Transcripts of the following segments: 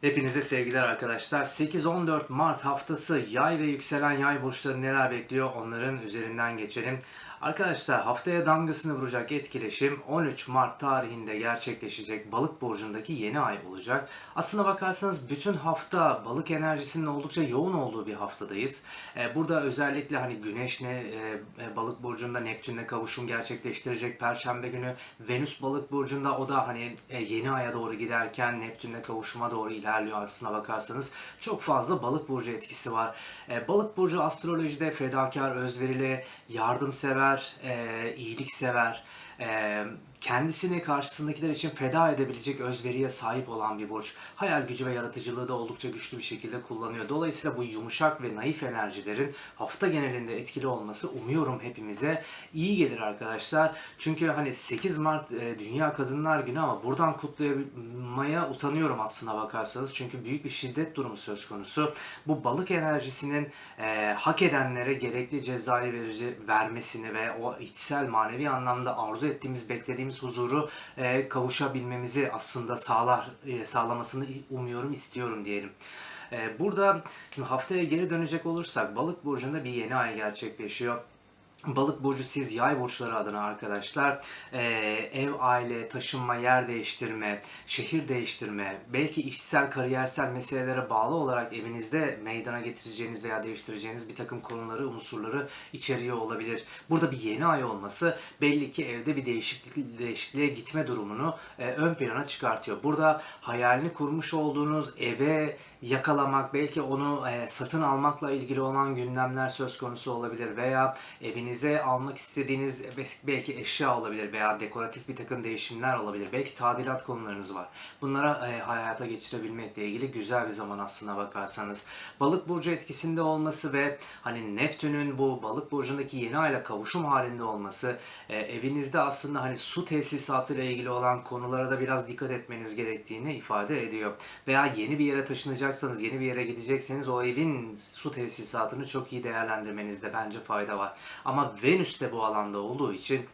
Hepinize sevgiler arkadaşlar. 8-14 Mart haftası yay ve yükselen yay burçları neler bekliyor onların üzerinden geçelim. Arkadaşlar haftaya damgasını vuracak etkileşim 13 Mart tarihinde gerçekleşecek balık burcundaki yeni ay olacak. Aslına bakarsanız bütün hafta balık enerjisinin oldukça yoğun olduğu bir haftadayız. Ee, Burada özellikle hani güneşle e, e, balık burcunda Neptün'le kavuşum gerçekleştirecek Perşembe günü. Venüs balık burcunda o da hani e, yeni aya doğru giderken Neptün'le kavuşuma doğru ilerliyor aslına bakarsanız. Çok fazla balık burcu etkisi var. E, Balık burcu astrolojide fedakar, özverili, yardımsever, e, iyiliksever, kendisini karşısındakiler için feda edebilecek özveriye sahip olan bir burç. Hayal gücü ve yaratıcılığı da oldukça güçlü bir şekilde kullanıyor. Dolayısıyla bu yumuşak ve naif enerjilerin hafta genelinde etkili olması umuyorum hepimize iyi gelir arkadaşlar. Çünkü hani 8 Mart Dünya Kadınlar Günü ama buradan kutlamaya utanıyorum aslına bakarsanız. Çünkü büyük bir şiddet durumu söz konusu. Bu balık enerjisinin e, hak edenlere gerekli cezayı verici, vermesini ve o içsel manevi anlamda arzu ettiğimiz, beklediğimiz huzuru e, kavuşabilmemizi aslında sağlar, e, sağlamasını umuyorum, istiyorum diyelim. E, burada şimdi haftaya geri dönecek olursak Balık burcunda bir yeni ay gerçekleşiyor. Balık burcu siz yay burçları adına arkadaşlar eee, ev, aile, taşınma, yer değiştirme, şehir değiştirme, belki işsel, kariyersel meselelere bağlı olarak evinizde meydana getireceğiniz veya değiştireceğiniz bir takım konuları, unsurları içeriyor olabilir. Burada bir yeni ay olması belli ki evde bir değişiklik, değişikliğe gitme durumunu eee, ön plana çıkartıyor. Burada hayalini kurmuş olduğunuz eve yakalamak, belki onu eee, satın almakla ilgili olan gündemler söz konusu olabilir veya evinize almak istediğiniz e, belki eşya olabilir veya dekoratif bir takım değişimler olabilir. Belki tadilat konularınız var. Bunlara eee, hayata geçirebilmekle ilgili güzel bir zaman aslına bakarsanız. Balık burcu etkisinde olması ve hani Neptün'ün bu balık burcundaki yeni ayla kavuşum halinde olması eee, evinizde aslında hani su tesisatı ile ilgili olan konulara da biraz dikkat etmeniz gerektiğini ifade ediyor. Veya yeni bir yere taşınacaksanız, yeni bir yere gidecekseniz o evin su tesisatını çok iyi değerlendirmenizde bence fayda var. Ama Venüs de bu alanda olduğu için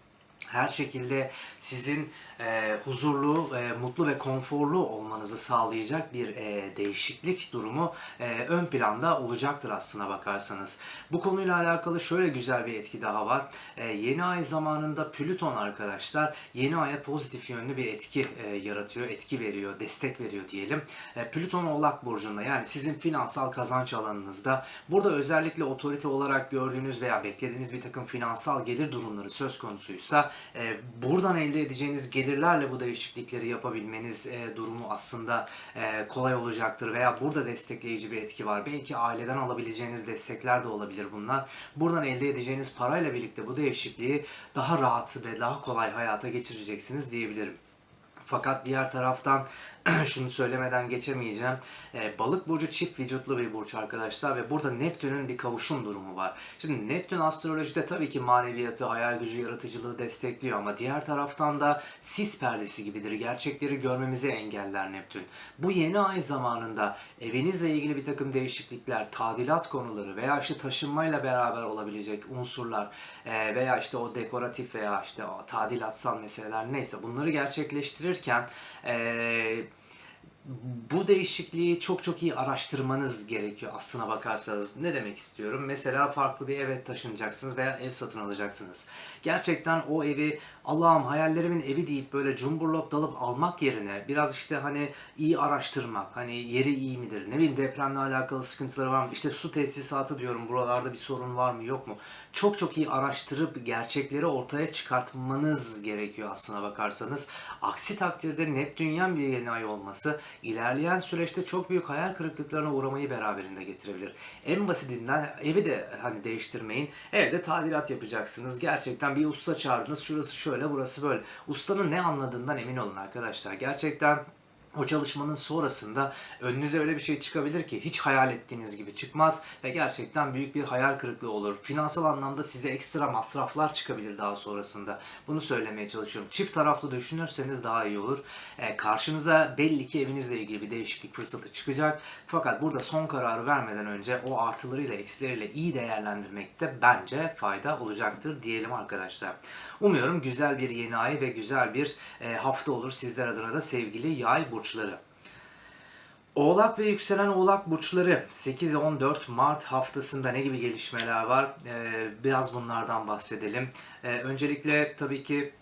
her şekilde sizin e, huzurlu, e, mutlu ve konforlu olmanızı sağlayacak bir e, değişiklik durumu e, ön planda olacaktır aslına bakarsanız. Bu konuyla alakalı şöyle güzel bir etki daha var. E, yeni ay zamanında Plüton arkadaşlar yeni aya pozitif yönlü bir etki e, yaratıyor, etki veriyor, destek veriyor diyelim. E, Plüton Oğlak Burcu'nda yani sizin finansal kazanç alanınızda burada özellikle otorite olarak gördüğünüz veya beklediğiniz bir takım finansal gelir durumları söz konusuysa e, buradan elde edeceğiniz gelirlerle bu değişiklikleri yapabilmeniz e, durumu aslında e, kolay olacaktır veya burada destekleyici bir etki var. Belki aileden alabileceğiniz destekler de olabilir bunlar. Buradan elde edeceğiniz parayla birlikte bu değişikliği daha rahat ve daha kolay hayata geçireceksiniz diyebilirim. Fakat diğer taraftan şunu söylemeden geçemeyeceğim. Ee, balık burcu çift vücutlu bir burç arkadaşlar ve burada Neptün'ün bir kavuşum durumu var. Şimdi Neptün astrolojide tabii ki maneviyatı, hayal gücü, yaratıcılığı destekliyor ama diğer taraftan da sis perdesi gibidir. Gerçekleri görmemizi engeller Neptün. Bu yeni ay zamanında evinizle ilgili bir takım değişiklikler, tadilat konuları veya işte taşınmayla beraber olabilecek unsurlar e, veya işte o dekoratif veya işte o tadilatsal meseleler neyse bunları gerçekleştirirken e, bu değişikliği çok çok iyi araştırmanız gerekiyor aslına bakarsanız. Ne demek istiyorum? Mesela farklı bir eve taşınacaksınız veya ev satın alacaksınız. Gerçekten o evi Allah'ım hayallerimin evi deyip böyle cumburlop dalıp almak yerine biraz işte hani iyi araştırmak, hani yeri iyi midir, ne bileyim depremle alakalı sıkıntıları var mı, işte su tesisatı diyorum buralarda bir sorun var mı yok mu? Çok çok iyi araştırıp gerçekleri ortaya çıkartmanız gerekiyor aslına bakarsanız. Aksi takdirde Neptünyen bir yeni ay olması ilerleyen süreçte çok büyük hayal kırıklıklarına uğramayı beraberinde getirebilir. En basitinden evi de hani değiştirmeyin. Evde tadilat yapacaksınız. Gerçekten bir usta çağırdınız. Şurası şöyle, burası böyle. Ustanın ne anladığından emin olun arkadaşlar. Gerçekten o çalışmanın sonrasında önünüze öyle bir şey çıkabilir ki hiç hayal ettiğiniz gibi çıkmaz ve gerçekten büyük bir hayal kırıklığı olur. Finansal anlamda size ekstra masraflar çıkabilir daha sonrasında. Bunu söylemeye çalışıyorum. Çift taraflı düşünürseniz daha iyi olur. Ee, karşınıza belli ki evinizle ilgili bir değişiklik fırsatı çıkacak. Fakat burada son kararı vermeden önce o artılarıyla eksileriyle iyi değerlendirmekte bence fayda olacaktır diyelim arkadaşlar. Umuyorum güzel bir yeni ay ve güzel bir e, hafta olur sizler adına da sevgili yay burçları. Oğlak ve yükselen oğlak burçları 8-14 Mart haftasında ne gibi gelişmeler var? Ee, biraz bunlardan bahsedelim. Ee, öncelikle tabii ki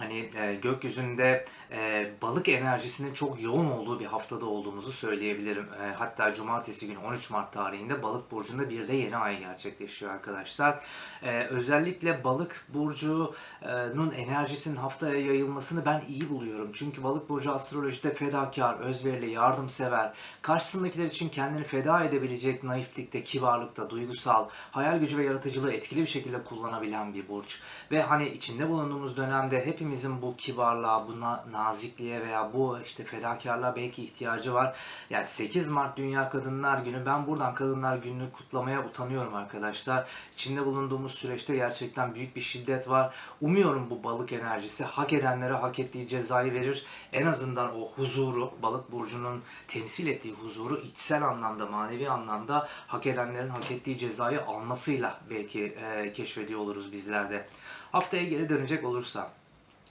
hani e, gökyüzünde e, balık enerjisinin çok yoğun olduğu bir haftada olduğumuzu söyleyebilirim. E, hatta cumartesi günü 13 Mart tarihinde balık burcunda bir de yeni ay gerçekleşiyor arkadaşlar. E, özellikle balık burcunun enerjisinin haftaya yayılmasını ben iyi buluyorum. Çünkü balık burcu astrolojide fedakar, özverili, yardımsever, karşısındakiler için kendini feda edebilecek naiflikte, kibarlıkta, duygusal, hayal gücü ve yaratıcılığı etkili bir şekilde kullanabilen bir burç. Ve hani içinde bulunduğumuz dönemde hepimizin bu kibarlığa, bu na- nazikliğe veya bu işte fedakarlığa belki ihtiyacı var. Yani 8 Mart Dünya Kadınlar Günü. Ben buradan Kadınlar Günü'nü kutlamaya utanıyorum arkadaşlar. İçinde bulunduğumuz süreçte gerçekten büyük bir şiddet var. Umuyorum bu balık enerjisi hak edenlere hak ettiği cezayı verir. En azından o huzuru, balık burcunun temsil ettiği huzuru içsel anlamda, manevi anlamda hak edenlerin hak ettiği cezayı almasıyla belki e, keşfediyor oluruz bizler de. Haftaya geri dönecek olursam.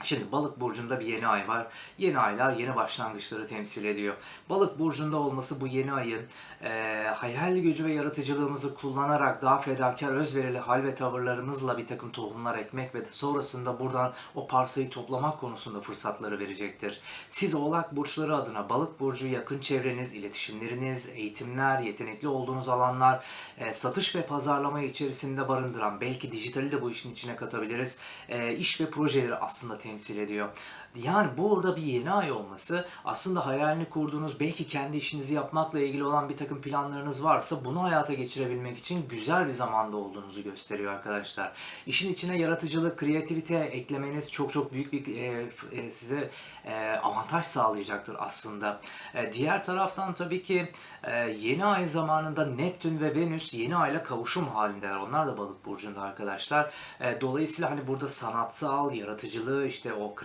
Şimdi balık burcunda bir yeni ay var. Yeni aylar yeni başlangıçları temsil ediyor. Balık burcunda olması bu yeni ayın e, hayal gücü ve yaratıcılığımızı kullanarak daha fedakar, özverili hal ve tavırlarımızla bir takım tohumlar ekmek ve sonrasında buradan o parsayı toplamak konusunda fırsatları verecektir. Siz oğlak burçları adına balık burcu yakın çevreniz, iletişimleriniz, eğitimler, yetenekli olduğunuz alanlar, e, satış ve pazarlama içerisinde barındıran, belki dijitali de bu işin içine katabiliriz, e, iş ve projeleri aslında temsil ediyor. Yani burada bir yeni ay olması aslında hayalini kurduğunuz belki kendi işinizi yapmakla ilgili olan bir takım planlarınız varsa bunu hayata geçirebilmek için güzel bir zamanda olduğunuzu gösteriyor arkadaşlar. İşin içine yaratıcılık, kreativite eklemeniz çok çok büyük bir e, e, size e, avantaj sağlayacaktır aslında. E, diğer taraftan tabii ki e, yeni ay zamanında Neptün ve Venüs yeni ayla kavuşum halindeler. Onlar da balık burcunda arkadaşlar. E, dolayısıyla hani burada sanatsal, yaratıcılığı işte o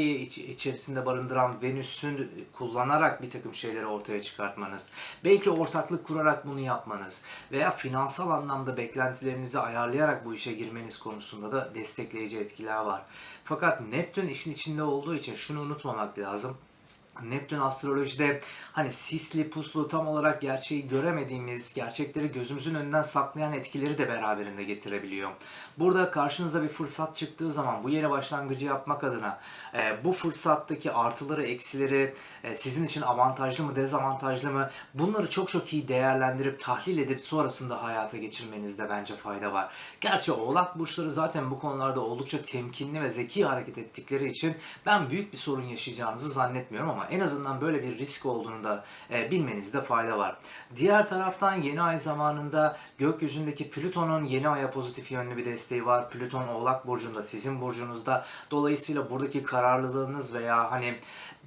kreativiteyi iç- içerisinde barındıran Venüs'ün kullanarak bir takım şeyleri ortaya çıkartmanız. Belki ortaklık kurarak bunu yapmanız veya finansal anlamda beklentilerinizi ayarlayarak bu işe girmeniz konusunda da destekleyici etkiler var. Fakat Neptün işin içinde olduğu için şunu unutmamak lazım. Neptün astrolojide hani sisli puslu tam olarak gerçeği göremediğimiz gerçekleri gözümüzün önünden saklayan etkileri de beraberinde getirebiliyor. Burada karşınıza bir fırsat çıktığı zaman bu yeni başlangıcı yapmak adına e, bu fırsattaki artıları eksileri e, sizin için avantajlı mı dezavantajlı mı bunları çok çok iyi değerlendirip tahlil edip sonrasında hayata geçirmenizde bence fayda var. Gerçi oğlak burçları zaten bu konularda oldukça temkinli ve zeki hareket ettikleri için ben büyük bir sorun yaşayacağınızı zannetmiyorum ama en azından böyle bir risk olduğunu da e, bilmenizde fayda var. Diğer taraftan yeni ay zamanında gökyüzündeki Plüton'un yeni aya pozitif yönlü bir desteği var. Plüton Oğlak burcunda, sizin burcunuzda. Dolayısıyla buradaki kararlılığınız veya hani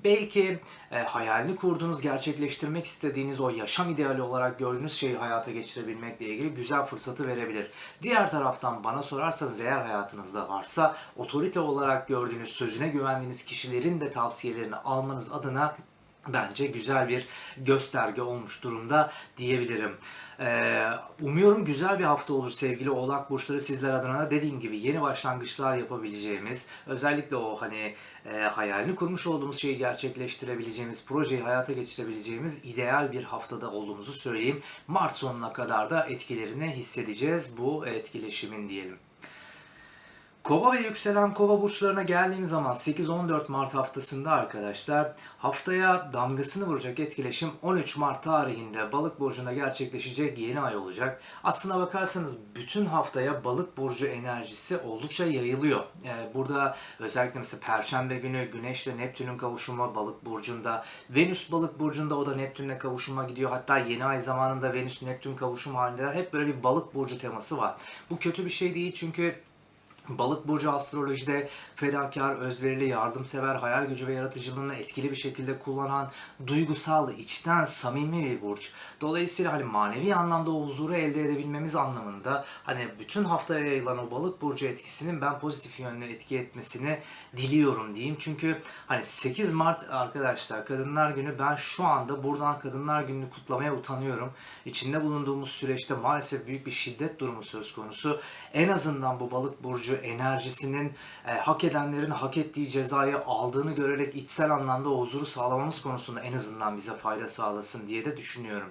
belki e, hayalini kurduğunuz, gerçekleştirmek istediğiniz o yaşam ideali olarak gördüğünüz şeyi hayata geçirebilmekle ilgili güzel fırsatı verebilir. Diğer taraftan bana sorarsanız eğer hayatınızda varsa otorite olarak gördüğünüz, sözüne güvendiğiniz kişilerin de tavsiyelerini almanız adına bence güzel bir gösterge olmuş durumda diyebilirim. Ee, umuyorum güzel bir hafta olur sevgili Oğlak Burçları sizler adına da dediğim gibi yeni başlangıçlar yapabileceğimiz, özellikle o hani e, hayalini kurmuş olduğumuz şeyi gerçekleştirebileceğimiz, projeyi hayata geçirebileceğimiz ideal bir haftada olduğumuzu söyleyeyim. Mart sonuna kadar da etkilerini hissedeceğiz bu etkileşimin diyelim. Kova ve yükselen kova burçlarına geldiğim zaman 8-14 Mart haftasında arkadaşlar haftaya damgasını vuracak etkileşim 13 Mart tarihinde balık burcunda gerçekleşecek yeni ay olacak. Aslına bakarsanız bütün haftaya balık burcu enerjisi oldukça yayılıyor. Ee, burada özellikle mesela Perşembe günü Güneşle Neptün'ün kavuşumu balık burcunda. Venüs balık burcunda o da Neptün'le kavuşuma gidiyor. Hatta yeni ay zamanında Venüs Neptün kavuşum halindeler. Hep böyle bir balık burcu teması var. Bu kötü bir şey değil çünkü Balık burcu astrolojide fedakar, özverili, yardımsever, hayal gücü ve yaratıcılığını etkili bir şekilde kullanan, duygusal, içten, samimi bir burç. Dolayısıyla hani manevi anlamda o huzuru elde edebilmemiz anlamında hani bütün haftaya yayılan o balık burcu etkisinin ben pozitif yönlü etki etmesini diliyorum diyeyim. Çünkü hani 8 Mart arkadaşlar Kadınlar Günü ben şu anda buradan Kadınlar Günü'nü kutlamaya utanıyorum. İçinde bulunduğumuz süreçte maalesef büyük bir şiddet durumu söz konusu. En azından bu balık burcu burcu enerjisinin e, hak edenlerin hak ettiği cezayı aldığını görerek içsel anlamda o huzuru sağlamamız konusunda en azından bize fayda sağlasın diye de düşünüyorum.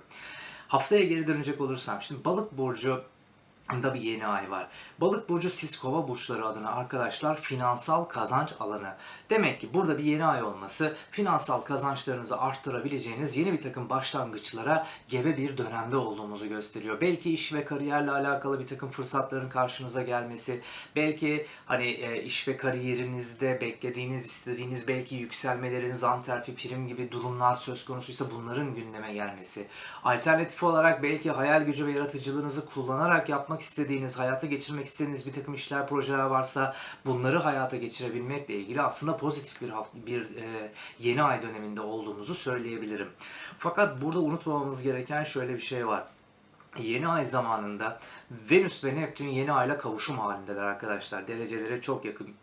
Haftaya geri dönecek olursam şimdi balık burcu da bir yeni ay var. Balık burcu siz kova burçları adına arkadaşlar finansal kazanç alanı. Demek ki burada bir yeni ay olması finansal kazançlarınızı arttırabileceğiniz yeni bir takım başlangıçlara gebe bir dönemde olduğumuzu gösteriyor. Belki iş ve kariyerle alakalı bir takım fırsatların karşınıza gelmesi, belki hani e, iş ve kariyerinizde beklediğiniz, istediğiniz belki yükselmelerin, zam terfi, prim gibi durumlar söz konusuysa bunların gündeme gelmesi. Alternatif olarak belki hayal gücü ve yaratıcılığınızı kullanarak yapmak istediğiniz, hayata geçirmek istediğiniz bir takım işler, projeler varsa bunları hayata geçirebilmekle ilgili aslında pozitif bir bir e, yeni ay döneminde olduğumuzu söyleyebilirim. Fakat burada unutmamamız gereken şöyle bir şey var. Yeni ay zamanında Venüs ve Neptün yeni ayla kavuşum halindeler arkadaşlar. Dereceleri çok yakın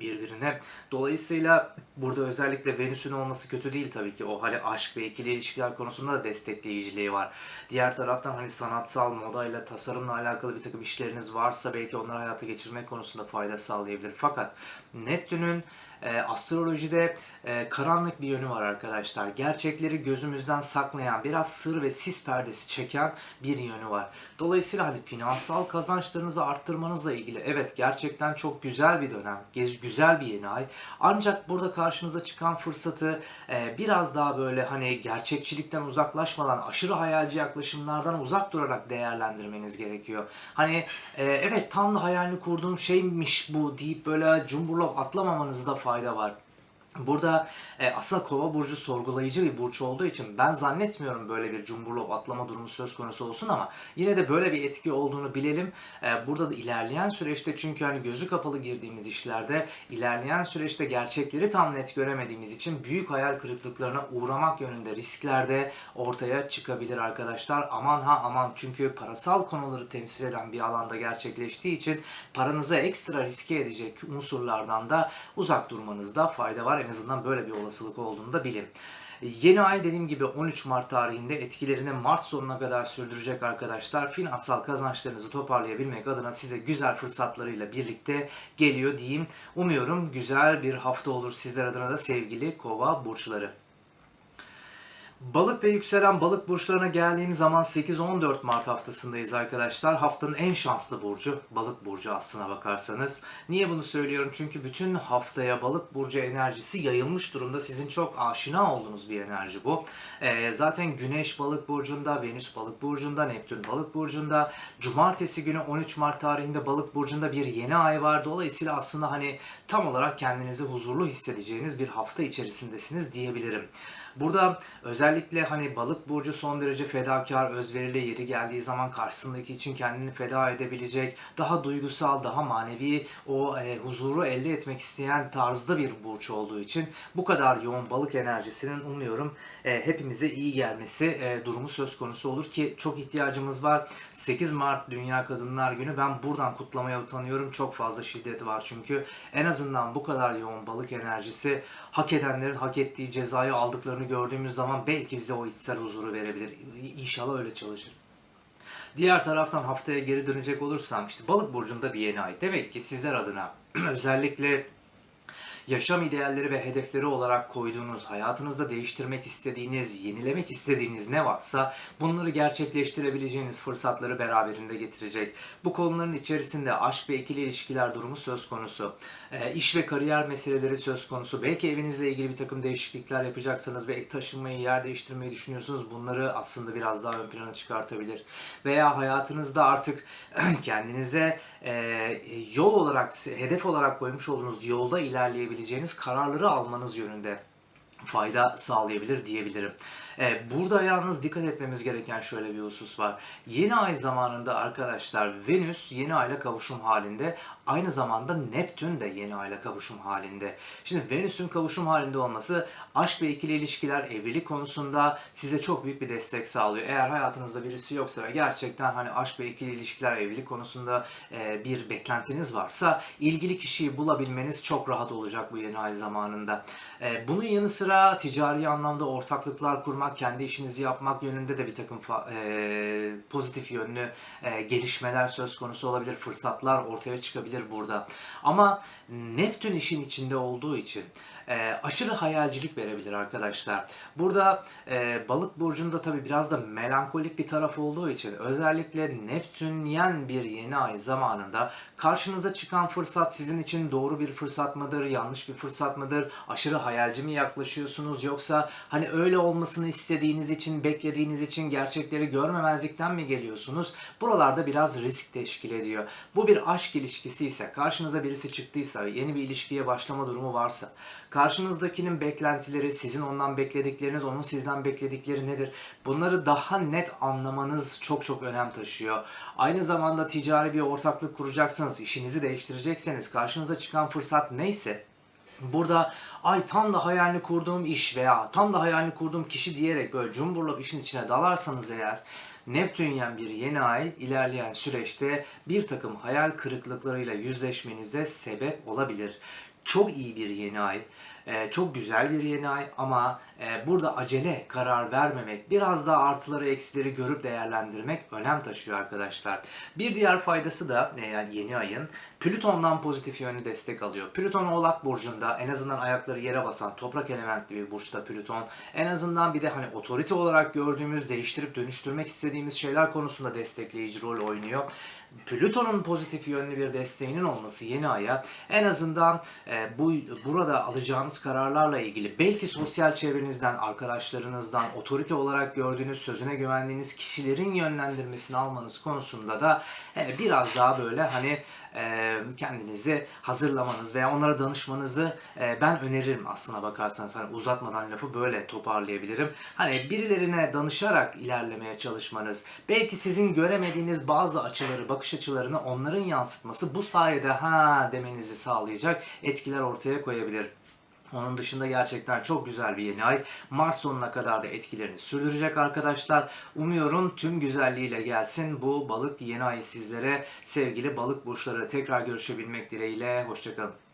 birbirine. Dolayısıyla burada özellikle Venüs'ün olması kötü değil tabii ki. O hani aşk ve ikili ilişkiler konusunda da destekleyiciliği var. Diğer taraftan hani sanatsal, modayla, tasarımla alakalı bir takım işleriniz varsa belki onları hayata geçirmek konusunda fayda sağlayabilir. Fakat Neptün'ün e, astrolojide e, karanlık bir yönü var arkadaşlar. Gerçekleri gözümüzden saklayan, biraz sır ve sis perdesi çeken bir yönü var. Dolayısıyla hani finansal kazançlarınızı arttırmanızla ilgili evet gerçekten çok güzel bir dönem, güzel bir yeni ay. Ancak burada karşınıza çıkan fırsatı e, biraz daha böyle hani gerçekçilikten uzaklaşmadan, aşırı hayalci yaklaşımlardan uzak durarak değerlendirmeniz gerekiyor. Hani e, evet tam da hayalini kurduğum şeymiş bu deyip böyle cumburlop atlamamanızda fayda var. Burada e, aslında kova burcu sorgulayıcı bir burç olduğu için ben zannetmiyorum böyle bir cumburlop atlama durumu söz konusu olsun ama yine de böyle bir etki olduğunu bilelim. E, burada da ilerleyen süreçte çünkü hani gözü kapalı girdiğimiz işlerde ilerleyen süreçte gerçekleri tam net göremediğimiz için büyük hayal kırıklıklarına uğramak yönünde riskler de ortaya çıkabilir arkadaşlar. Aman ha aman çünkü parasal konuları temsil eden bir alanda gerçekleştiği için paranıza ekstra riske edecek unsurlardan da uzak durmanızda fayda var. En azından böyle bir olasılık olduğunu da bilin. Yeni ay dediğim gibi 13 Mart tarihinde etkilerini Mart sonuna kadar sürdürecek arkadaşlar. Finansal kazançlarınızı toparlayabilmek adına size güzel fırsatlarıyla birlikte geliyor diyeyim. Umuyorum güzel bir hafta olur sizler adına da sevgili kova burçları. Balık ve yükselen balık burçlarına geldiğimiz zaman 8-14 Mart haftasındayız arkadaşlar. Haftanın en şanslı burcu balık burcu aslına bakarsanız. Niye bunu söylüyorum? Çünkü bütün haftaya balık burcu enerjisi yayılmış durumda. Sizin çok aşina olduğunuz bir enerji bu. Ee, zaten Güneş balık burcunda, Venüs balık burcunda, Neptün balık burcunda. Cumartesi günü 13 Mart tarihinde balık burcunda bir yeni ay var. Dolayısıyla aslında hani tam olarak kendinizi huzurlu hissedeceğiniz bir hafta içerisindesiniz diyebilirim. Burada özellikle hani balık burcu son derece fedakar, özverili yeri geldiği zaman karşısındaki için kendini feda edebilecek, daha duygusal, daha manevi o e, huzuru elde etmek isteyen tarzda bir burç olduğu için bu kadar yoğun balık enerjisinin umuyorum e, hepimize iyi gelmesi e, durumu söz konusu olur ki çok ihtiyacımız var. 8 Mart Dünya Kadınlar Günü ben buradan kutlamaya utanıyorum. Çok fazla şiddet var çünkü en azından bu kadar yoğun balık enerjisi hak edenlerin hak ettiği cezayı aldıklarını gördüğümüz zaman belki bize o içsel huzuru verebilir. İnşallah öyle çalışır. Diğer taraftan haftaya geri dönecek olursam işte balık burcunda bir yeni ay. Demek ki sizler adına özellikle yaşam idealleri ve hedefleri olarak koyduğunuz, hayatınızda değiştirmek istediğiniz, yenilemek istediğiniz ne varsa bunları gerçekleştirebileceğiniz fırsatları beraberinde getirecek. Bu konuların içerisinde aşk ve ikili ilişkiler durumu söz konusu. E, iş ve kariyer meseleleri söz konusu. Belki evinizle ilgili bir takım değişiklikler yapacaksanız ve taşınmayı, yer değiştirmeyi düşünüyorsunuz. Bunları aslında biraz daha ön plana çıkartabilir. Veya hayatınızda artık kendinize e, yol olarak, hedef olarak koymuş olduğunuz yolda ilerleyebileceğiniz kararları almanız yönünde fayda sağlayabilir diyebilirim. Ee, burada yalnız dikkat etmemiz gereken şöyle bir husus var. Yeni ay zamanında arkadaşlar Venüs yeni ayla kavuşum halinde. Aynı zamanda Neptün de yeni ayla kavuşum halinde. Şimdi Venüs'ün kavuşum halinde olması aşk ve ikili ilişkiler, evlilik konusunda size çok büyük bir destek sağlıyor. Eğer hayatınızda birisi yoksa ve gerçekten hani aşk ve ikili ilişkiler, evlilik konusunda e, bir beklentiniz varsa ilgili kişiyi bulabilmeniz çok rahat olacak bu yeni ay zamanında. E, bunun yanı sıra ticari anlamda ortaklıklar kurmak, yapmak, kendi işinizi yapmak yönünde de bir takım e, pozitif yönlü e, gelişmeler söz konusu olabilir, fırsatlar ortaya çıkabilir burada. Ama Neptün işin içinde olduğu için e, aşırı hayalcilik verebilir arkadaşlar. Burada e, balık burcunda tabii biraz da melankolik bir taraf olduğu için özellikle Neptünyen bir yeni ay zamanında karşınıza çıkan fırsat sizin için doğru bir fırsat mıdır, yanlış bir fırsat mıdır, aşırı hayalci mi yaklaşıyorsunuz yoksa hani öyle olmasını istediğiniz için, beklediğiniz için gerçekleri görmemezlikten mi geliyorsunuz? Buralarda biraz risk teşkil ediyor. Bu bir aşk ilişkisi ise, karşınıza birisi çıktıysa, yeni bir ilişkiye başlama durumu varsa, karşınızdakinin beklentileri, sizin ondan bekledikleriniz, onun sizden bekledikleri nedir? Bunları daha net anlamanız çok çok önem taşıyor. Aynı zamanda ticari bir ortaklık kuracaksanız, işinizi değiştirecekseniz, karşınıza çıkan fırsat neyse Burada ay tam da hayalini kurduğum iş veya tam da hayalini kurduğum kişi diyerek böyle cumburlop işin içine dalarsanız eğer Neptünyen bir yeni ay ilerleyen süreçte bir takım hayal kırıklıklarıyla yüzleşmenize sebep olabilir. Çok iyi bir yeni ay, e, çok güzel bir yeni ay ama burada acele karar vermemek, biraz daha artıları eksileri görüp değerlendirmek önem taşıyor arkadaşlar. Bir diğer faydası da e, yani yeni ayın Plüton'dan pozitif yönlü destek alıyor. Plüton Oğlak Burcu'nda en azından ayakları yere basan toprak elementli bir burçta Plüton. En azından bir de hani otorite olarak gördüğümüz değiştirip dönüştürmek istediğimiz şeyler konusunda destekleyici rol oynuyor. Plüton'un pozitif yönlü bir desteğinin olması yeni aya en azından e, bu burada alacağınız kararlarla ilgili belki sosyal çevrenizden, arkadaşlarınızdan, otorite olarak gördüğünüz, sözüne güvendiğiniz kişilerin yönlendirmesini almanız konusunda da e, biraz daha böyle hani e, kendinizi hazırlamanız veya onlara danışmanızı e, ben öneririm aslına bakarsanız. Hani uzatmadan lafı böyle toparlayabilirim. Hani birilerine danışarak ilerlemeye çalışmanız, belki sizin göremediğiniz bazı açıları, bakış açılarını onların yansıtması bu sayede ha demenizi sağlayacak etkiler ortaya koyabilir. Onun dışında gerçekten çok güzel bir yeni ay. Mart sonuna kadar da etkilerini sürdürecek arkadaşlar. Umuyorum tüm güzelliğiyle gelsin bu balık yeni ay sizlere. Sevgili balık burçları tekrar görüşebilmek dileğiyle. Hoşçakalın.